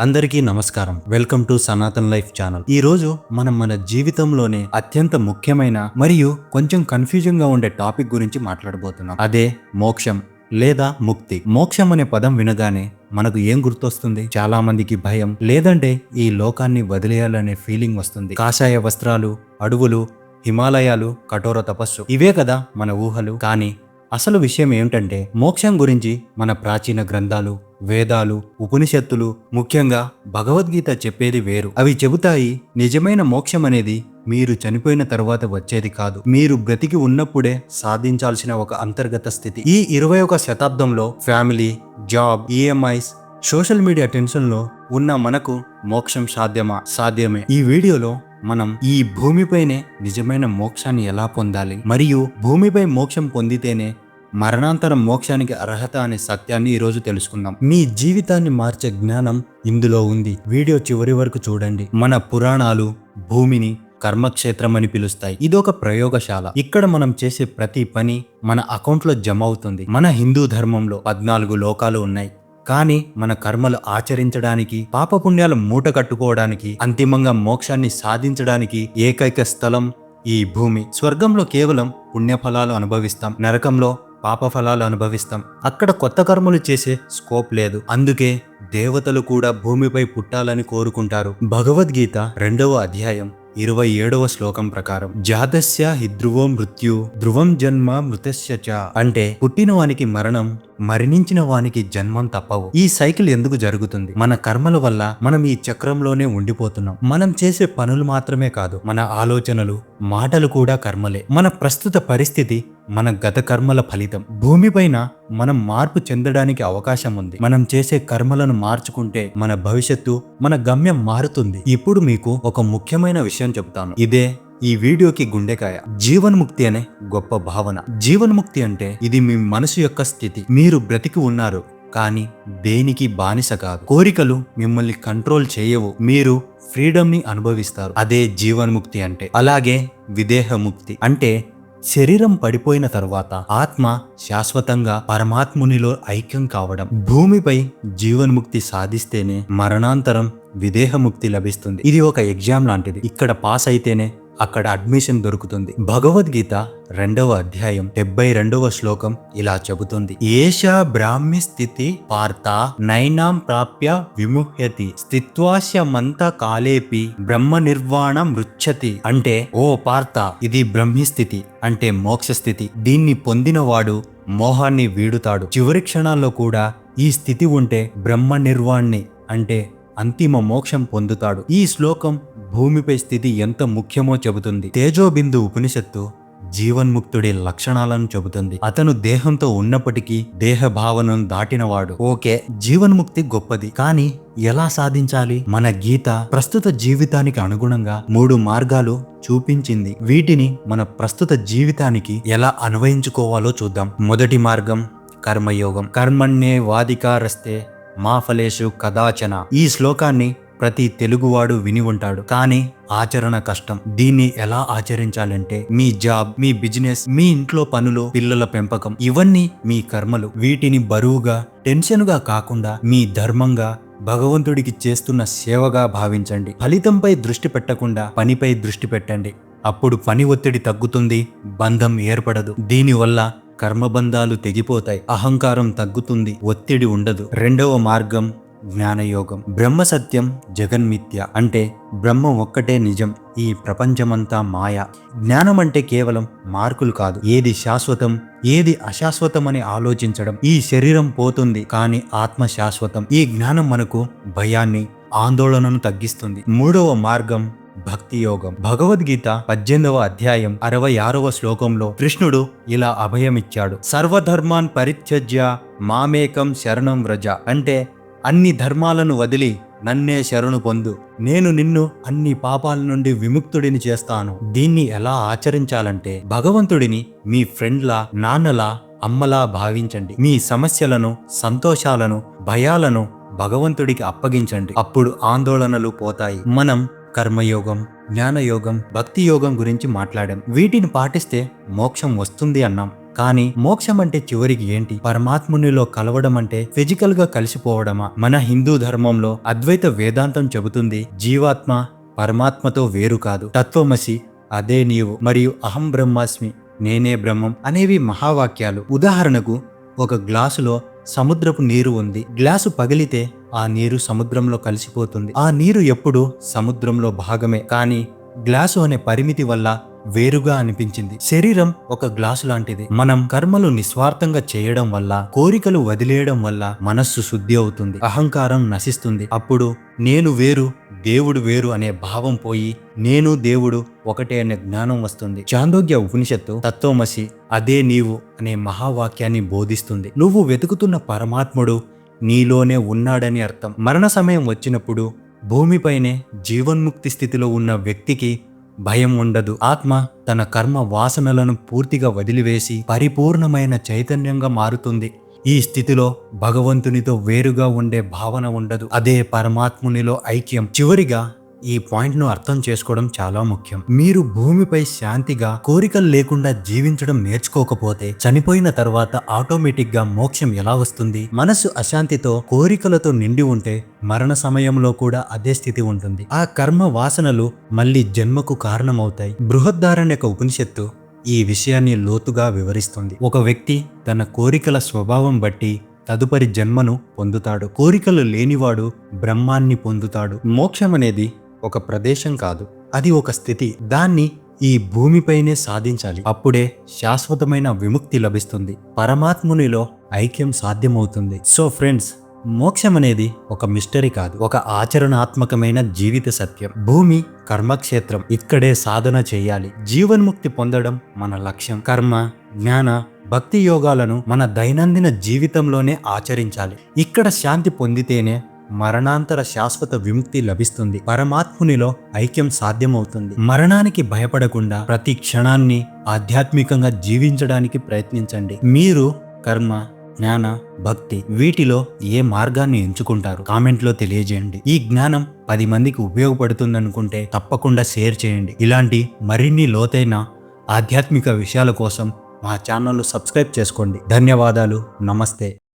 అందరికీ నమస్కారం. Welcome to Sanatan life channel. ఈ రోజు మనం మన జీవితంలోనే అత్యంత ముఖ్యమైన మరియు కొంచెం కన్ఫ్యూజన్గా ఉండే టాపిక్ గురించి మాట్లాడబోతున్నాం. అదే మోక్షం లేదా ముక్తి. మోక్షం అనే పదం వినగానే మనకు ఏం గుర్తొస్తుంది? చాలా మందికి భయం. లేదంటే ఈ లోకాన్ని వదిలేయాలనే ఫీలింగ్ వస్తుంది. కాషాయ వస్త్రాలు అడవులు హిమాలయాలు కఠోర తపస్సు. ఇవే కదా మన ఊహలు. కానీ అసలు విషయం ఏమిటంటే మోక్షం గురించి మన ప్రాచీన గ్రంథాలు వేదాలు ఉపనిషత్తులు ముఖ్యంగా భగవద్గీత చెప్పేది వేరు. అవి చెబుతాయి నిజమైన మోక్షం అనేది మీరు చనిపోయిన తర్వాత వచ్చేది కాదు. మీరు బ్రతికి ఉన్నప్పుడే సాధించాల్సిన ఒక అంతర్గత స్థితి. ఈ ఇరవై ఒక శతాబ్దంలో family job EMIs social media టెన్షన్లో ఉన్న మనకు మోక్షం సాధ్యమా? సాధ్యమే. ఈ వీడియోలో మనం ఈ భూమిపైనే నిజమైన మోక్షాన్ని ఎలా పొందాలి? మరియు భూమిపై మోక్షం పొందితేనే మరణాంతరం మోక్షానికి అర్హత అనే సత్యాన్ని ఈరోజు తెలుసుకుందాం. మీ జీవితాన్ని మార్చే జ్ఞానం ఇందులో ఉంది. వీడియో చివరి వరకు చూడండి. మన పురాణాలు భూమిని కర్మక్షేత్రం అని పిలుస్తాయి. ఇది ఒక ప్రయోగశాల. ఇక్కడ మనం చేసే ప్రతి పని మన అకౌంట్లో జమ అవుతుంది. మన హిందూ ధర్మంలో పద్నాలుగు లోకాలు ఉన్నాయి. కానీ మన కర్మలు ఆచరించడానికి పాపపుణ్యాలు మూట కట్టుకోవడానికి అంతిమంగా మోక్షాన్ని సాధించడానికి ఏకైక స్థలం ఈ భూమి. స్వర్గంలో కేవలం పుణ్యఫలాలు అనుభవిస్తాం. నరకంలో పాప ఫలాలు అనుభవిస్తాం. అక్కడ కొత్త కర్మలు చేసే స్కోప్ లేదు. అందుకే దేవతలు కూడా భూమిపై పుట్టాలని కోరుకుంటారు. భగవద్గీత రెండవ అధ్యాయం ఇరవై ఏడవ శ్లోకం ప్రకారం. జాతస్య హిద్రువో మృత్యు ధ్రువం జన్మ మృతస్య చ. అంటే పుట్టిన వానికి మరణం మరణించిన వానికి జన్మం తప్పవు. ఈ సైకిల్ ఎందుకు జరుగుతుంది? మన కర్మల వల్ల మనం ఈ చక్రంలోనే ఉండిపోతున్నాం. మనం చేసే పనులు మాత్రమే కాదు మన ఆలోచనలు మాటలు కూడా కర్మలే. మన ప్రస్తుత పరిస్థితి మన గత కర్మల ఫలితం. భూమిపైన మనం మార్పు చెందడానికి అవకాశం ఉంది. మనం చేసే కర్మలను మార్చుకుంటే మన భవిష్యత్తు మన గమ్యం మారుతుంది. ఇప్పుడు మీకు ఒక ముఖ్యమైన విషయం చెప్తాను. ఇదే ఈ వీడియోకి గుండెకాయ. జీవన్ముక్తి అనే గొప్ప భావన. జీవన్ముక్తి అంటే ఇది మీ మనసు యొక్క స్థితి. మీరు బ్రతికి ఉన్నారు కానీ దేనికి బానిస కాదు. కోరికలు మిమ్మల్ని కంట్రోల్ చేయవు. మీరు ఫ్రీడమ్ని అనుభవిస్తారు. అదే జీవన్ముక్తి అంటే. అలాగే విదేహముక్తి. అంటే శరీరం పడిపోయిన తర్వాత ఆత్మ శాశ్వతంగా పరమాత్మునిలో ఐక్యం కావడం భూమిపై జీవన్ముక్తి సాధిస్తేనే మరణాంతరం విదేహముక్తి లభిస్తుంది. ఇది ఒక ఎగ్జామ్ లాంటిది. ఇక్కడ పాస్ అయితేనే అక్కడ అడ్మిషన్ దొరుకుతుంది. భగవద్గీత రెండవ అధ్యాయం డెబ్బై రెండవ శ్లోకం ఇలా చెబుతుంది. ఏషా బ్రాహ్మి స్థితి పార్త నైనాం ప్రాప్య విముహ్యతి. స్థిత్వాస్యమంత కాలేపి బ్రహ్మ నిర్వాణ మృచ్చతి అంటే ఓ పార్త ఇది బ్రహ్మి స్థితి అంటే మోక్షస్థితి దీన్ని పొందినవాడు మోహాన్ని వీడుతాడు. చివరి క్షణాల్లో కూడా ఈ స్థితి ఉంటే బ్రహ్మ నిర్వాణ్ణి అంటే అంతిమ మోక్షం పొందుతాడు. ఈ శ్లోకం భూమిపై స్థితి ఎంత ముఖ్యమో చెబుతుంది. తేజోబిందు ఉపనిషత్తు జీవన్ముక్తుడి లక్షణాలను చెబుతుంది. అతను దేహంతో ఉన్నప్పటికీ దేహ భావనను దాటినవాడు. ఓకే జీవన్ముక్తి గొప్పది. కానీ ఎలా సాధించాలి? మన గీత ప్రస్తుత జీవితానికి అనుగుణంగా మూడు మార్గాలు చూపించింది. వీటిని మన ప్రస్తుత జీవితానికి ఎలా అన్వయించుకోవాలో చూద్దాం. మొదటి మార్గం కర్మయోగం. కర్మణ్యే వాదికారస్తే మా ఫలేషు కదాచన. ఈ శ్లోకాన్ని ప్రతి తెలుగువాడు విని ఉంటాడు. కానీ ఆచరణ కష్టం. దీన్ని ఎలా ఆచరించాలంటే మీ జాబ్ మీ బిజినెస్ మీ ఇంట్లో పనులు పిల్లల పెంపకం ఇవన్నీ మీ కర్మలు. వీటిని బరువుగా టెన్షన్గా కాకుండా మీ ధర్మంగా భగవంతుడికి చేస్తున్న సేవగా భావించండి. ఫలితంపై దృష్టి పెట్టకుండా పనిపై దృష్టి పెట్టండి. అప్పుడు పని ఒత్తిడి తగ్గుతుంది బంధం ఏర్పడదు. దీనివల్ల కర్మబంధాలు తెగిపోతాయి. అహంకారం తగ్గుతుంది ఒత్తిడి ఉండదు. రెండవ మార్గం జ్ఞానయోగం బ్రహ్మ సత్యం జగన్మిథ్య అంటే బ్రహ్మ ఒక్కటే నిజం. ఈ ప్రపంచమంతా మాయ. జ్ఞానం అంటే కేవలం మార్కులు కాదు. ఏది శాశ్వతం ఏది అశాశ్వతం అని ఆలోచించడం ఈ శరీరం పోతుంది కానీ ఆత్మ శాశ్వతం ఈ జ్ఞానం మనకు భయాన్ని ఆందోళనను తగ్గిస్తుంది. మూడవ మార్గం భక్తి యోగం భగవద్గీత పద్దెనిమిదవ అధ్యాయం అరవై ఆరవ శ్లోకంలో కృష్ణుడు ఇలా అభయమిచ్చాడు. సర్వధర్మాన్ పరిత్యజ్య మామేకం శరణం వ్రజ అంటే అన్ని ధర్మాలను వదిలి నన్నే శరణు పొందు. నేను నిన్ను అన్ని పాపాల నుండి విముక్తుడిని చేస్తాను. దీన్ని ఎలా ఆచరించాలంటే భగవంతుడిని మీ ఫ్రెండ్లా నాన్నలా అమ్మలా భావించండి. మీ సమస్యలను సంతోషాలను భయాలను భగవంతుడికి అప్పగించండి. అప్పుడు ఆందోళనలు పోతాయి. మనం కర్మయోగం జ్ఞానయోగం భక్తి యోగం గురించి మాట్లాడాం. వీటిని పాటిస్తే మోక్షం వస్తుంది అన్నాం. కానీ మోక్షం అంటే చివరికి ఏంటి? పరమాత్మునిలో కలవడం అంటే ఫిజికల్గా కలిసిపోవడమా? మన హిందూ ధర్మంలో అద్వైత వేదాంతం చెబుతుంది జీవాత్మ పరమాత్మతో వేరు కాదు. తత్వమసి అదే నీవు మరియు అహం బ్రహ్మాస్మి నేనే బ్రహ్మం అనేవి మహావాక్యాలు. ఉదాహరణకు ఒక గ్లాసులో సముద్రపు నీరు ఉంది. గ్లాసు పగిలితే ఆ నీరు సముద్రంలో కలిసిపోతుంది. ఆ నీరు ఎప్పుడు సముద్రంలో భాగమే. కానీ గ్లాసు అనే పరిమితి వల్ల వేరుగా అనిపించింది. శరీరం ఒక గ్లాసు లాంటిది. మనం కర్మలు నిస్వార్థంగా చేయడం వల్ల కోరికలు వదిలేయడం వల్ల మనస్సు శుద్ధి అవుతుంది. అహంకారం నశిస్తుంది. అప్పుడు నేను వేరు దేవుడు వేరు అనే భావం పోయి నేను దేవుడు ఒకటే అనే జ్ఞానం వస్తుంది. చాందోగ్య ఉపనిషత్తు తత్వమసి అదే నీవు అనే మహావాక్యాన్ని బోధిస్తుంది. నువ్వు వెతుకుతున్న పరమాత్ముడు నీలోనే ఉన్నాడని అర్థం. మరణ సమయం వచ్చినప్పుడు భూమిపైనే జీవన్ముక్తి స్థితిలో ఉన్న వ్యక్తికి భయం ఉండదు. ఆత్మ తన కర్మ వాసనలను పూర్తిగా వదిలివేసి పరిపూర్ణమైన చైతన్యంగా మారుతుంది. ఈ స్థితిలో భగవంతునితో వేరుగా ఉండే భావన ఉండదు. అదే పరమాత్మునిలో ఐక్యం. చివరిగా ఈ పాయింట్ను అర్థం చేసుకోవడం చాలా ముఖ్యం. మీరు భూమిపై శాంతిగా కోరికలు లేకుండా జీవించడం నేర్చుకోకపోతే చనిపోయిన తర్వాత ఆటోమేటిక్గా మోక్షం ఎలా వస్తుంది? మనసు అశాంతితో కోరికలతో నిండి ఉంటే మరణ సమయంలో కూడా అదే స్థితి ఉంటుంది. ఆ కర్మ వాసనలు మళ్ళీ జన్మకు కారణమవుతాయి. బృహద్ధారణ్యక ఉపనిషత్తు ఈ విషయాన్ని లోతుగా వివరిస్తుంది. ఒక వ్యక్తి తన కోరికల స్వభావం బట్టి తదుపరి జన్మను పొందుతాడు. కోరికలు లేనివాడు బ్రహ్మాన్ని పొందుతాడు. మోక్షం అనేది ఒక ప్రదేశం కాదు అది ఒక స్థితి. దాన్ని ఈ భూమిపైనే సాధించాలి. అప్పుడే శాశ్వతమైన విముక్తి లభిస్తుంది. పరమాత్మునిలో ఐక్యం సాధ్యమవుతుంది. సో ఫ్రెండ్స్ మోక్షం అనేది ఒక మిస్టరీ కాదు ఒక ఆచరణాత్మకమైన జీవిత సత్యం. భూమి కర్మక్షేత్రం. ఇక్కడే సాధన చేయాలి. జీవన్ముక్తి పొందడం మన లక్ష్యం. కర్మ జ్ఞాన భక్తి యోగాలను మన దైనందిన జీవితంలోనే ఆచరించాలి. ఇక్కడ శాంతి పొందితేనే మరణాంతర శాశ్వత విముక్తి లభిస్తుంది. పరమాత్మునిలో ఐక్యం సాధ్యమవుతుంది. మరణానికి భయపడకుండా ప్రతి క్షణాన్ని ఆధ్యాత్మికంగా జీవించడానికి ప్రయత్నించండి. మీరు కర్మ జ్ఞాన భక్తి వీటిలో ఏ మార్గాన్ని ఎంచుకుంటారు? కామెంట్లో తెలియజేయండి. ఈ జ్ఞానం పది మందికి ఉపయోగపడుతుందనుకుంటే తప్పకుండా షేర్ చేయండి. ఇలాంటి మరిన్ని లోతైన ఆధ్యాత్మిక విషయాల కోసం మా ఛానల్ను సబ్స్క్రైబ్ చేసుకోండి. ధన్యవాదాలు. నమస్తే.